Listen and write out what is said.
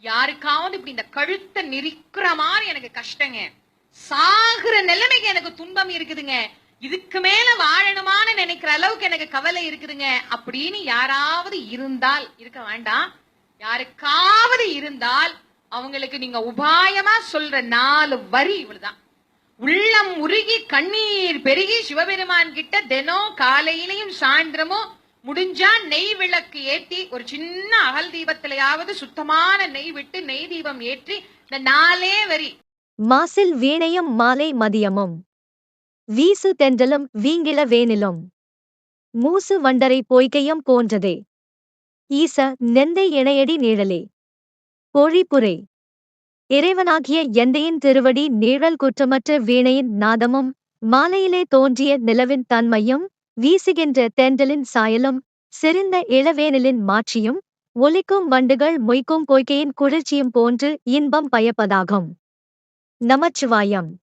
யாருக்காவது இப்படி இந்த கழுத்தை நெரிக்கிற மாதிரி எனக்கு கஷ்டங்க. சாகுற நிலைமைக்கு எனக்கு துன்பம் இருக்குதுங்க. இதுக்கு மேல வாழணுமான்னு நினைக்கிற அளவுக்கு எனக்கு கவலை இருக்குதுங்க. அப்படின்னு யாராவது இருந்தால் இருக்க வேண்டாம். யாருக்காவது இருந்தால் அவங்களுக்கு நீங்க உபாயமா சொல்ற நாலு வரி இவ்வளவுதான். உள்ளம் உருகி கண்ணீர் பெருகி சிவபெருமான் கிட்ட தினம் காலையிலையும் சாயந்தரமும் முடிஞ்சா நெய் விளக்கு ஏற்றி ஒரு சின்ன அகல் தீபத்திலேயாவது சுத்தமான நெய் விட்டு நெய் தீபம் ஏற்றி இந்த நாளே வரி. மாசில் வீணையும் மாலை மதியமும். வீசு தென்றலும் வீங்கில வேனிலும். மூசு வண்டரை பொய்கையும் போன்றதே. ஈச நெந்தை இணையடி நீழலே. பொழிப்புரை இறைவனாகிய எந்தையின் திருவடி நீழல் குற்றமற்ற வீணையின் நாதமும் மாலையிலே தோன்றிய நிலவின் தன்மையும் வீசுகின்ற தென்றலின் சாயலும் செறிந்த இளவேனலின் மாட்சியும் ஒலிக்கும் வண்டுகள் மொய்க்கும் பொய்கையின் குளிர்ச்சியும் போன்று இன்பம் பயப்பதாகும். நமச்சிவாயம்.